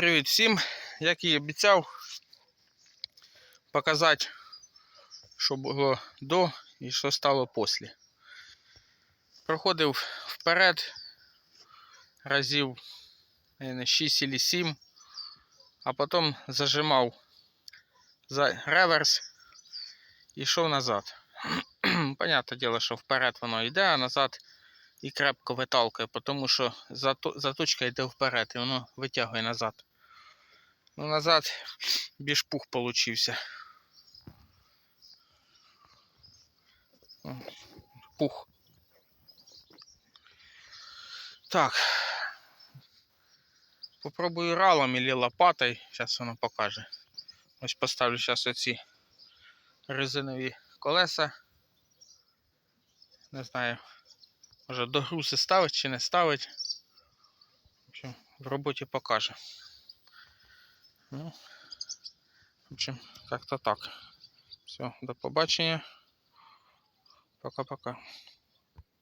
Привіт всім! Як і обіцяв, показати, що було до і що стало після. Проходив вперед разів наверное, 6 чи 7, а потім зажимав за реверс і йшов назад. Понятне діло, що вперед воно йде, а назад і крепко виталкує, тому що заточка йде вперед і воно витягує назад. Ну, назад більш пух получився. Пух. Так. Попробую ралом или лопатой. Зараз воно покаже. Ось поставлю зараз оці резинові колеса. Не знаю, може до грузи ставить чи не ставить. В общем, в роботі покаже. Ну, в общем, как-то так. Все, до побачення. Пока-пока.